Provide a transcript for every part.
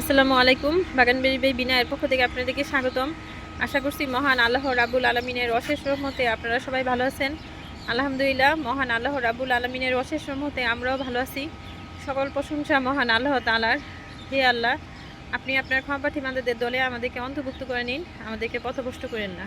আসসালামু আলাইকুম বাগানবেরি বাই বিনায়ের পক্ষ থেকে আপনাদেরকে স্বাগতম। আশা করছি মহান আল্লাহ রাবুল আলমিনের অশেষ রহমতে আপনারা সবাই ভালো আছেন। আলহামদুলিল্লাহ, মহান আল্লাহ রাবুল আলমিনের অশেষ রহমতে আমরাও ভালো আছি। সকল প্রশংসা মহান আল্লাহ তালার হে আল্লাহ, আপনি আপনার ক্ষমাপাঠী বান্ধবদের দলে আমাদেরকে অন্তর্ভুক্ত করে নিন, আমাদেরকে পথভ্রষ্ট করেন না।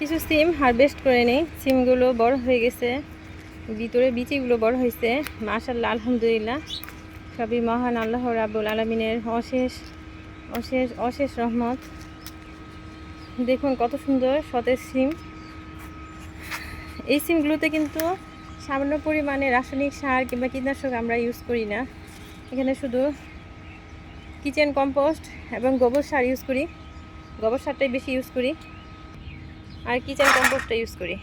কিছু সিম হারভেস্ট করে নেই। সিমগুলো বড় হয়ে গেছে। ভিতরে বিচিগুলো বড় হয়েছে। মাশাল্লাহ আলহামদুলিল্লাহ। সবই মহান আল্লাহ রাবুল আলমিনের অশেষ অশেষ অশেষ রহমত। দেখুন কত সুন্দর সতেজ সিম। এই সিমগুলোতে কিন্তু সামান্য পরিমাণে রাসায়নিক সার কিংবা কীটনাশক আমরা ইউজ করি না। এখানে শুধু কিচেন কম্পোস্ট এবং গোবর সার ইউজ করি। গোবর সারটাই বেশি ইউজ করি। আর কিচেন কম্পোস্টটা ইউজ করি।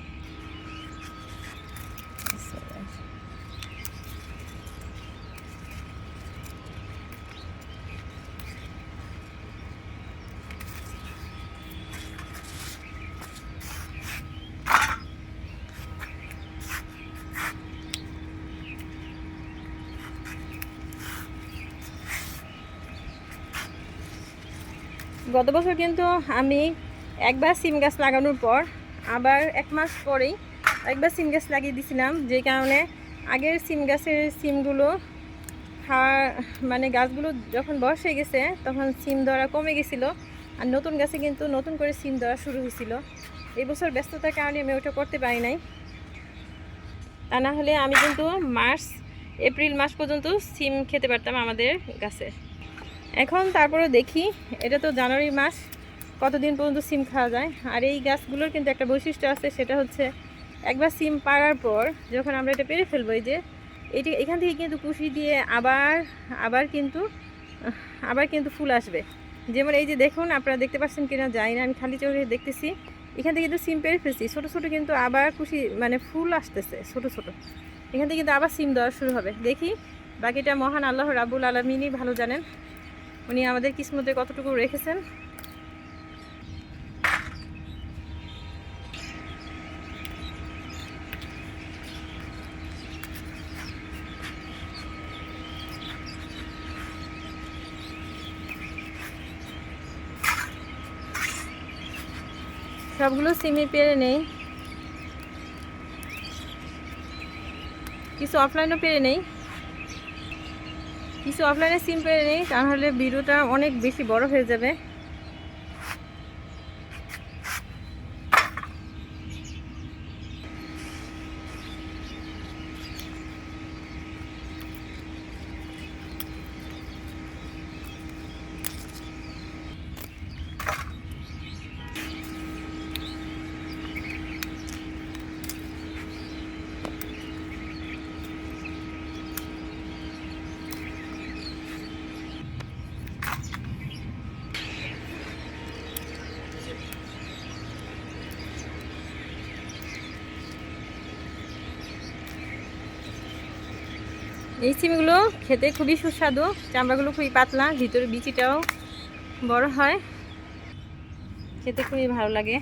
গত বছর কিন্তু আমি একবার সিম গাছ লাগানোর পর, আবার এক মাস পরেই একবার সিম গাছ লাগিয়ে দিয়েছিলাম যে কারণে আগের সিম গাছের সিমগুলো খাওয়া মানে গাছগুলো যখন বয়স হয়ে গেছে, তখন সিম ধরা কমে গেছিল আর নতুন গাছে কিন্তু নতুন করে সিম ধরা শুরু হয়েছিল। এই বছর ব্যস্ততার কারণে আমি ওটা করতে পারি নাই। তা না হলে আমি কিন্তু মার্চ, এপ্রিল মাস পর্যন্ত সিম খেতে পারতাম আমাদের গাছে। এখন তারপরে দেখি, এটা তো জানুয়ারি মাস কতদিন পর্যন্ত সিম খাওয়া যায়? আর এই গাছগুলোর কিন্তু একটা বৈশিষ্ট্য আছে, সেটা হচ্ছে একবার সিম পাড়ার পর যখন আমরা এটা পেরে ফেলব, এই যে এটি এখান থেকে কিন্তু কুশি দিয়ে আবার আবার কিন্তু আবার কিন্তু ফুল আসবে। যেমন এই যে দেখুন, আপনারা দেখতে পাচ্ছেন কিনা, যাই না, আমি খালি চোখে দেখতেছি। এখান থেকে কিন্তু সিম পেরে ফেলছি। ছোটো ছোটো কিন্তু আবার কুশি মানে ফুল আসতেছে, ছোট ছোট। এখান থেকে কিন্তু আবার সিম দেওয়া শুরু হবে। দেখি, বাকিটা মহান আল্লাহ রাবুল আলমিনই ভালো জানেন। উনি আমাদের কিসমতে কতটুকু রেখেছেন। সবগুলো সিমি পেরে নেই। কিছু অফলাইনও পেরে নেই। কিছু অফলাইনে সিম পেরে নেই, তাহলে ভিডিওটা অনেক বেশি বড় হয়ে যাবে। এই সিমগুলো খেতে খুবই সুস্বাদু, চামড়াগুলো খুবই পাতলা, ভিতরে বিচিটাও বড় হয়। খেতে খুবই ভালো লাগে।